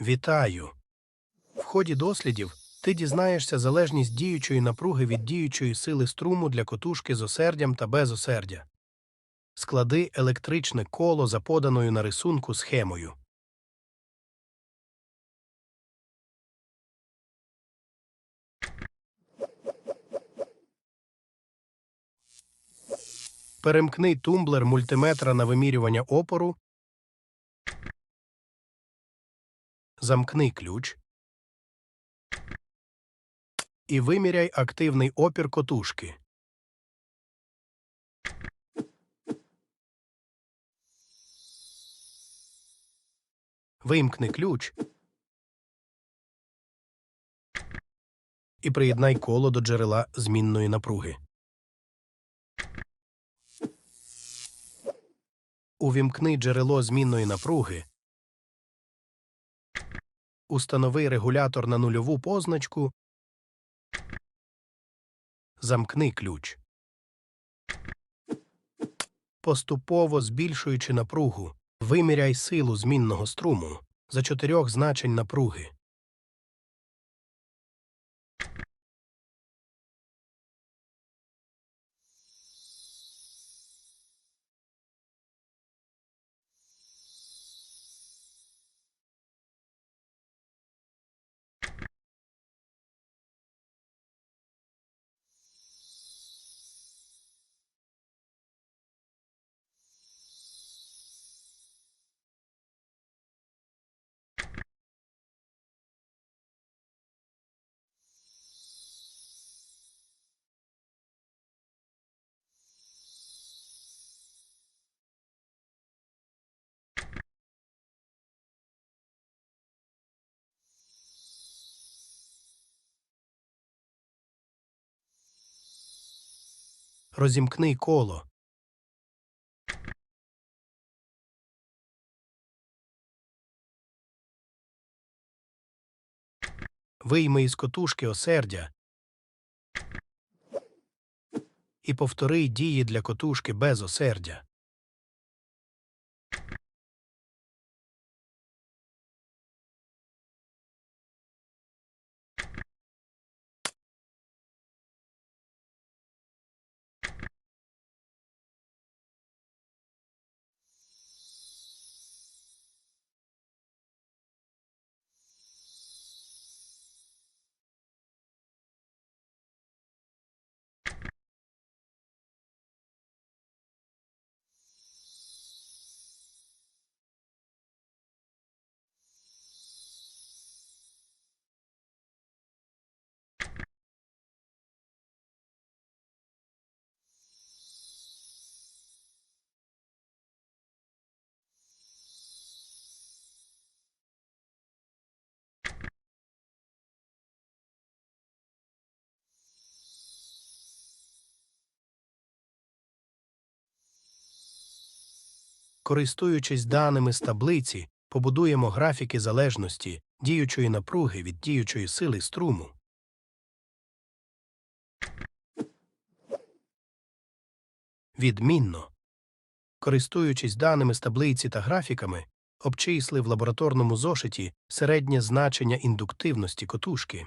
Вітаю! В ході дослідів ти дізнаєшся залежність діючої напруги від діючої сили струму для котушки з осердям та без осердя. Склади електричне коло за поданою на рисунку схемою. Перемкни тумблер мультиметра на вимірювання опору. Замкни ключ. І виміряй активний опір котушки. Вимкни ключ. І приєднай коло до джерела змінної напруги. Увімкни джерело змінної напруги. Установи регулятор на нульову позначку. Замкни ключ. Поступово збільшуючи напругу, виміряй силу змінного струму за чотирьох значень напруги. Розімкни коло. Вийми із котушки осердя і повтори дії для котушки без осердя. Користуючись даними з таблиці, побудуємо графіки залежності діючої напруги від діючої сили струму. Відмінно. Користуючись даними з таблиці та графіками, обчисли в лабораторному зошиті середнє значення індуктивності котушки.